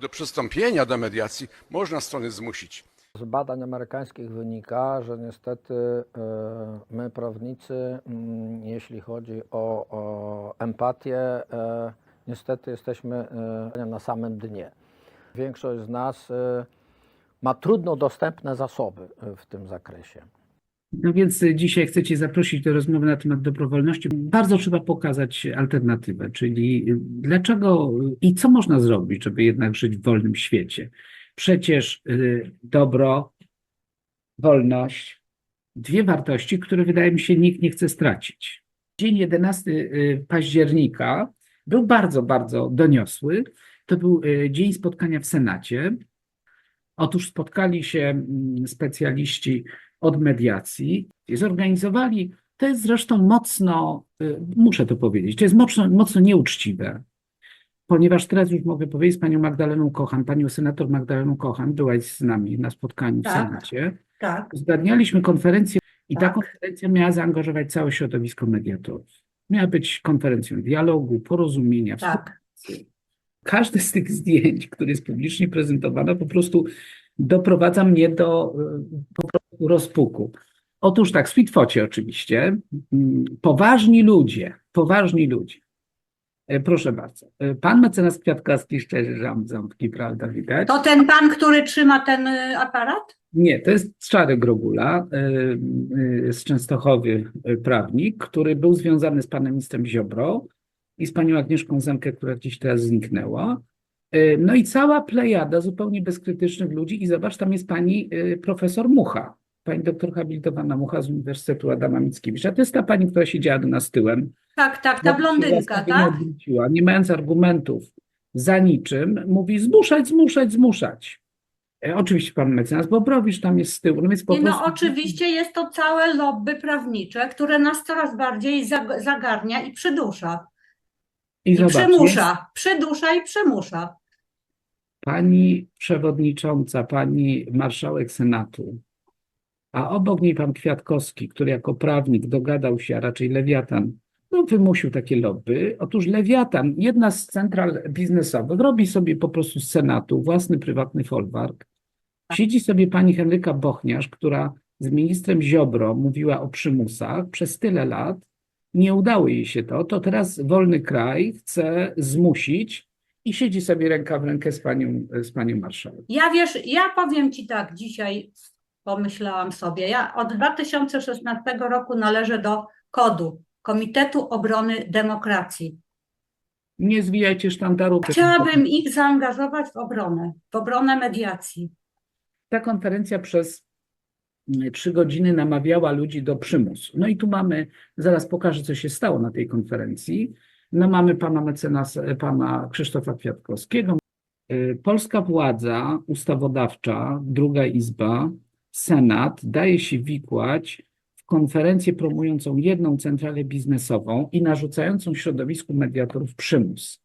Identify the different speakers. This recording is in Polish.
Speaker 1: Do przystąpienia do mediacji można strony zmusić.
Speaker 2: Z badań amerykańskich wynika, że niestety e, my, prawnicy, mm, jeśli chodzi o, empatię, e, niestety jesteśmy e, na samym dnie. Większość z nas ma trudno dostępne zasoby w tym zakresie.
Speaker 3: No więc dzisiaj chcę Cię zaprosić do rozmowy na temat dobrowolności. Bardzo trzeba pokazać alternatywę, czyli dlaczego i co można zrobić, żeby jednak żyć w wolnym świecie. Przecież y, dobro, wolność, dwie wartości, które wydaje mi się nikt nie chce stracić. Dzień 11 y, października był bardzo, bardzo doniosły. To był y, dzień spotkania w Senacie. Otóż spotkali się mm, specjaliści od mediacji zorganizowali, to jest zresztą mocno, y, muszę to powiedzieć, to jest mocno, mocno nieuczciwe, ponieważ teraz już mogę powiedzieć z panią Magdaleną Kochan, panią senator Magdaleną Kochan, byłaś z nami na spotkaniu w
Speaker 4: Tak.
Speaker 3: Senacie,
Speaker 4: Tak,
Speaker 3: uzgadnialiśmy konferencję i ta
Speaker 4: Tak.
Speaker 3: konferencja miała zaangażować całe środowisko mediatorów. Miała być konferencją dialogu, porozumienia,
Speaker 4: tak.
Speaker 3: każde z tych zdjęć, które jest publicznie prezentowane, po prostu doprowadza mnie do y, po prostu rozpuku. Otóż tak, Sweetfocie oczywiście, mm, poważni ludzie, poważni ludzie. E, Proszę bardzo. E, Pan mecenas Kwiatkowski szczerze ząbki, prawda, widać?
Speaker 4: To ten pan, który trzyma ten aparat?
Speaker 3: Nie, to jest Czarek Grogula z Częstochowy prawnik, który był związany z panem ministrem Ziobro i z panią Agnieszką Zemkę, która gdzieś teraz zniknęła. Y, No i cała plejada zupełnie bezkrytycznych ludzi i zobacz, tam jest pani y, profesor Mucha, pani doktor habilitowana Mucha z Uniwersytetu Adama Mickiewicza. To jest ta pani, która siedziała do nas tyłem.
Speaker 4: Tak, tak, ta blondynka, tak?
Speaker 3: nie odwróciła, Nie mając argumentów za niczym, mówi zmuszać, zmuszać, zmuszać. E, oczywiście pan mecenas Bobrowicz tam jest z tyłu, no więc po
Speaker 4: Nie, no
Speaker 3: prostu...
Speaker 4: oczywiście jest to całe lobby prawnicze, które nas coraz bardziej zag- zagarnia i przydusza.
Speaker 3: I
Speaker 4: I przymusza. Przydusza i przymusza.
Speaker 3: pani przewodnicząca, pani marszałek Senatu, a obok niej pan Kwiatkowski, który jako prawnik dogadał się, a raczej Lewiatan, no wymusił takie lobby. Otóż Lewiatan, jedna z central biznesowych, robi sobie po prostu z Senatu własny prywatny folwark. Siedzi sobie pani Henryka Bochniarz, która z ministrem Ziobro mówiła o przymusach przez tyle lat. Nie udało jej się to, to teraz wolny kraj chce zmusić i siedzi sobie ręka w rękę z panią, z panią marszałek.
Speaker 4: Ja wiesz, ja powiem ci tak, dzisiaj pomyślałam sobie, ja od 2016 roku należę do KODU, Komitetu Obrony Demokracji.
Speaker 3: Nie zwijajcie sztandaru.
Speaker 4: Chciałabym ich zaangażować w obronę, w obronę mediacji.
Speaker 3: Ta konferencja przez trzy godziny namawiała ludzi do przymusu. No i tu mamy, zaraz pokażę, co się stało na tej konferencji. No mamy pana mecenasa, pana Krzysztofa Kwiatkowskiego. Polska władza ustawodawcza, druga izba, Senat daje się wikłać w konferencję promującą jedną centralę biznesową i narzucającą środowisku mediatorów przymus.